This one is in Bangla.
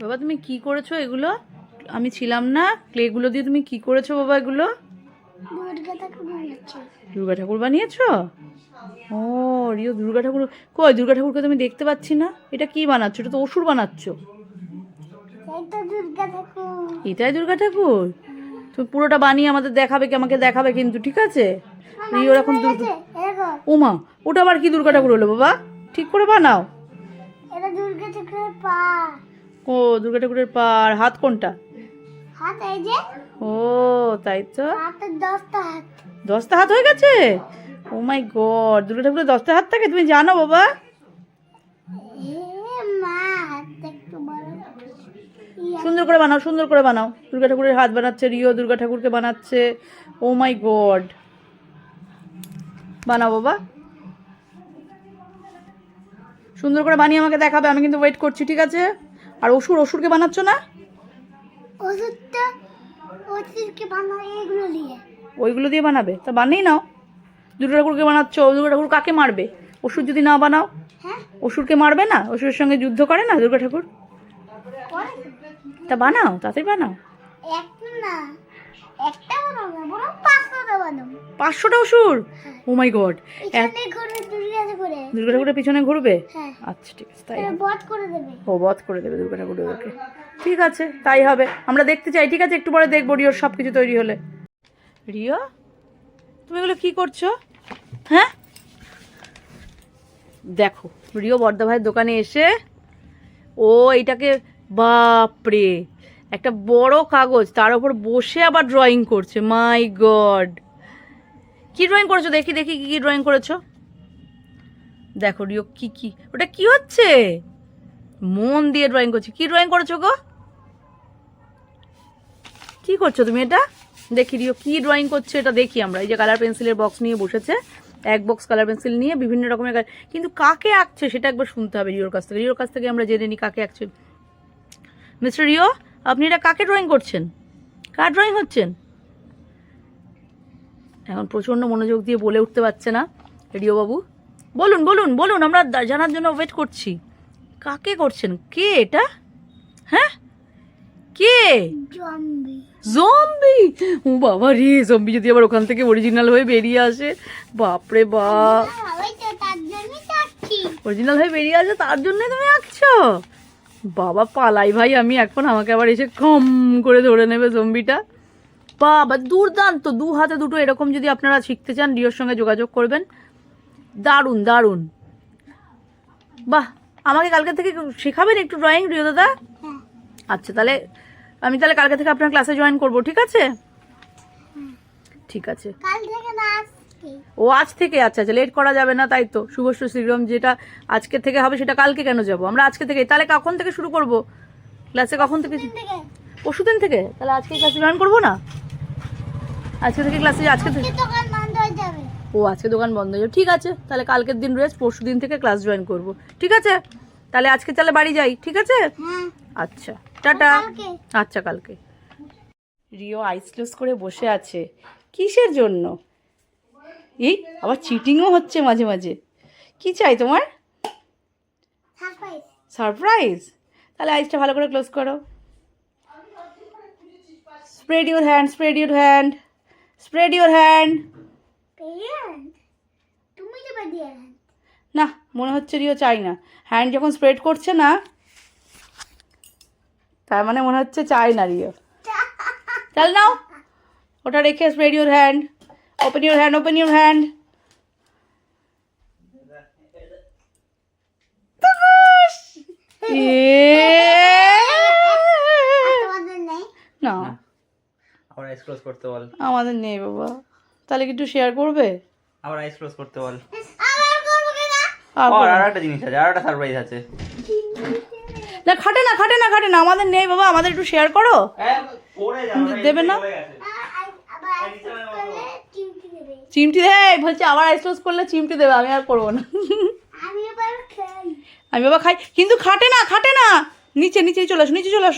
বাবা তুমি কি করেছ এগুলো? আমি ছিলাম না। ক্লেগুলো দিয়ে তুমি কি করেছ বাবা এগুলো? দুর্গা ঠাকুর বানিয়েছো। ও রিও দুর্গা ঠাকুর। কই দুর্গা ঠাকুরকে তুমি দেখতে পাচ্ছি না। এটা কি বানাচ্ছো? এটা তো অসুর বানাচ্ছো। এটাই দুর্গা ঠাকুর? তুমি পুরোটা বানিয়ে আমাদের দেখাবে কি আমাকে দেখাবে কিন্তু ঠিক আছে? রিও এখন দুর্গা ওমা ওটা আবার কি দুর্গা ঠাকুর হলো বাবা? ঠিক করে বানাও। এটা দুর্গা ঠাকুরের পা। ও দুর্গা ঠাকুরের পার হাত কোনটা? হাত এই যে। ও তাই তো। হাতের দশটা হাত। দশটা হাত হয়ে গেছে? ও মাই গড দুর্গা ঠাকুরের দশটা হাত থাকে? তুমি জানো বাবা? সুন্দর করে বানাও সুন্দর করে বানাও। দুর্গা ঠাকুরের হাত বানাচ্ছে রিও দুর্গা ঠাকুরকে বানাচ্ছে। Oh my god. বানাও বাবা। সুন্দর করে বানিয়ে আমাকে দেখাবে আমি কিন্তু ওয়েট করছি ঠিক আছে? আর অসুর অসুরকে বানাচ্ছ না? এগুলো দিয়ে। ওইগুলো দিয়ে বানাবে? তা বানিয়ে নাও। দুর্গা ঠাকুরকে বানাচ্ছ দুর্গা ঠাকুর কাকে মারবে? অসুর যদি না বানাও হ্যাঁ? অসুরকে মারবে না? অসুরের সঙ্গে যুদ্ধ করে না দুর্গা ঠাকুর? তা বানাও তাড়াতাড়ি বানাও। পাঁচশোটা অসুর oh my god Durga Durga ঠাকুরের পিছনে ঘুরবে? হ্যাঁ। আচ্ছা ঠিক আছে তাই এটা করে দেবে। ও বধ করে দেবে দুর্গা ঠাকুর ওকে ঠিক আছে তাই হবে। আমরা দেখতে চাই ঠিক আছে? একটু পরে দেখব রিওর সব কিছু তৈরি হলে। রিও তুমি এগুলো কি করছ? হ্যাঁ? দেখো রিও বর্দা ভাইয়ের দোকানে এসে ও এটাকে বাপরে একটা বড় কাগজ তার উপর বসে আবার ড্রয়িং করছে। মাই গড কি ড্রয়িং করেছ? দেখি দেখি কি কি ড্রয়িং করেছ? দেখো রিও, কি কি? ওটা কি হচ্ছে? মন দিয়ে ড্রয়িং করছি। কি ড্রয়িং করেছ গো? কি করছ তুমি এটা? দেখি রিও, কি ড্রয়িং করছে এটা দেখি আমরা। এই যে কালার পেন্সিলের বক্স নিয়ে বসেছে। এক বক্স কালার পেন্সিল নিয়ে বিভিন্ন রকমের কিন্তু কাকে আঁকছে সেটা একবার শুনতে হবে রিওর কাছ থেকে। রিওর কাছ থেকে আমরা জেনে নিই কাকে আঁকছে। মিস্টার রিও, আপনি এটা কাকে ড্রয়িং করছেন? কার ড্রয়িং হচ্ছেন? এখন প্রচণ্ড মনোযোগ দিয়ে বলে উঠতে পারছে না রিও বাবু বলুন বলুন বলুন আমরা জানার জন্য ওয়েট করছি। কাকে করছেন? কে এটা? হ্যাঁ? কে? জম্বি জম্বি ও বাবা রে জম্বি যদি আবার ওখান থেকে অরিজিনাল হয়ে বেরিয়ে আসে বাপরে বাপ অরিজিনাল হয়ে বেরিয়ে আসে তার জন্য তুমি আঁকছো? বাবা পালাই ভাই আমি এখন আমাকে আবার এসে কম করে ধরে নেবে জম্বিটা বাবা দুর্দান্ত দু হাতে দুটো এরকম যদি আপনারা শিখতে চান রিওর সঙ্গে যোগাযোগ করবেন। দারুণ দারুণ। বাহ আমাকে কালকে থেকে শেখাবেন একটু ড্রয়িং রিও দাদা? আচ্ছা তাহলে আমি তাহলে কালকে থেকে আপনার ক্লাসে জয়েন করব ঠিক আছে? ঠিক আছে। ও আজ থেকে? আচ্ছা আচ্ছা লেট করা যাবে না তাই তো। শুভশ্র শ্রীরম যেটা আজকে থেকে হবে সেটা কালকে কেন যাব? আমরা আজকে থেকে তাহলে কখন থেকে শুরু করব? ক্লাসে কখন থেকে? দিন থেকে। পরশুদিন থেকে? তাহলে আজকে ক্লাসে জয়েন করব না? আজকে থেকে ক্লাসে আজকে থেকে কি দোকান বন্ধ হয়ে যাবে ও আজকে দোকান বন্ধ হয়ে ঠিক আছে তাহলে কালকের দিন রেস্ট পরশু দিন থেকে ক্লাস জয়েন করব। ঠিক আছে? তাহলে আজকে তাহলে বাড়ি যাই ঠিক আছে? আচ্ছা টাটা। আচ্ছা কালকে। রিও আইস ক্লোজ করে বসে আছে। কিসের জন্য? এই আবার চিটিংও হচ্ছে মাঝে মাঝে। কি চাই তোমার? সারপ্রাইজ সারপ্রাইজ তাহলে আইসটা ভালো করে ক্লোজ করো। Spread your hand spread your hand spread your hand parent তুমি দেবে দিয়ে না মনে হচ্ছে রিও চাই না। হ্যান্ড যখন স্প্রেড করছে না তার মানে মনে হচ্ছে চাই না রিও। চল নাও ওটা রেখে spread your hand open your hand open your hand না। আবার আইস ক্লোজ করতে বল। আমাদের নেই বাবা। তাহলে কি একটু শেয়ার করবে? আবার আইস ক্লোজ করতে বল। আবার করব কেনা? আর আর করবে একটা জিনিস আছে আর একটা সারপ্রাইজ আছে। না খাটে না খাটে না খাটে না আমাদের নেই বাবা আমাদের একটু শেয়ার করো। দেবে না? চিমটি দেয় বলছে আবার আইস ক্লোজ করলে চিমটি দেবে আমি আর করব না। আমি এবার খাই। আমি বাবা খাই। কিন্তু খাটে না খাটে না। নিচে নিচেই চলে আসো নিচে চলে আসো।